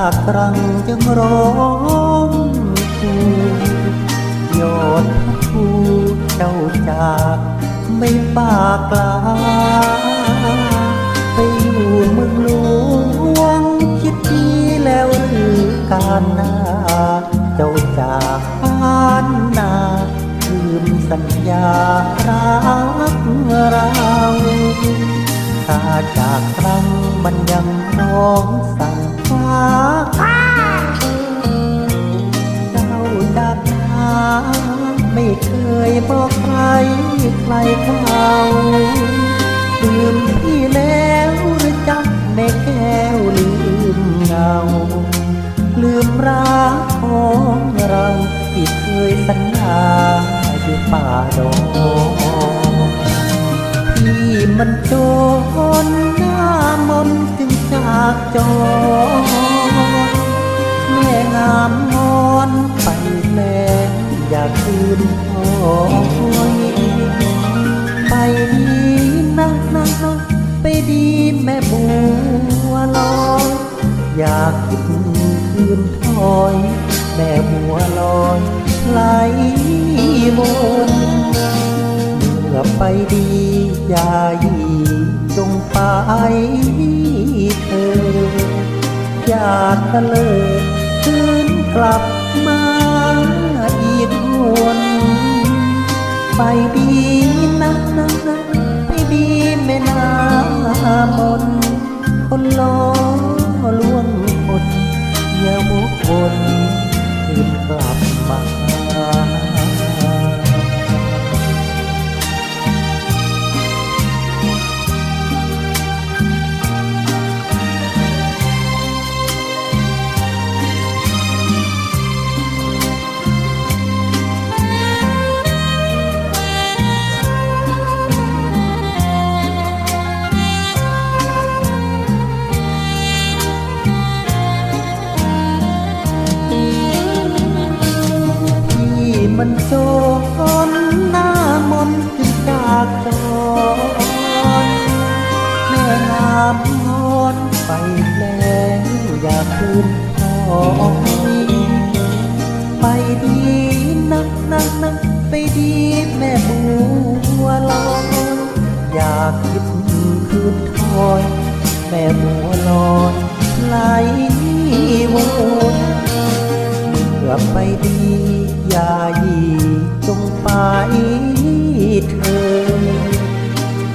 ากครั้งจึงร้องทูยอดพระภูเจ้าจากไม่ปากลาไปอยู่เมืองหลวงคิดดีแล้วหรือการนาเจ้าจากบ้านนาลืมสัญญารักเราถ้าจากครั้งมันยังร้องสั่งฟ้า เจ้าจากนาไม่เคยบอกใครใครเขาลืมพี่แล้วหรือจำแม่แก้วลืมเงา ลืมรักของเราที่เคยสัญญาอยู่ป่าดงที่มันโจรหน้ามนต จากจรแม่งามงอนไปแล้วอยากคืนคอยไปดีนะนะนะไปดีแม่บัวลอยอยากคิดคืนถอย แม่บัวลอยไหลวนเมื่อไปดีอย่าหยีจงไป เธอ อยากทะเลคืนกลับมาอีกวนไปดีนะนะนะไปดีแม่นามนคนล้อลวงคนอย่าวกวนคืนกลับมา มันโจรหน้ามนต์จึงจากจรแม่งามงอนไปแล้วอย่าคืนคอยไปดีนักนักนักไปดีแม่บัวลอยอยากคิดคืนถอย แม่บัวลอยไหลวน อไปดีอย่าหยีจงไปเธอ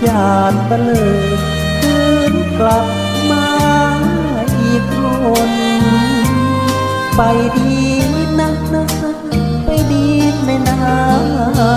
ญาติเบลอคืนกลับมาอีกคนไปดีนักนะไปดีไม่นานา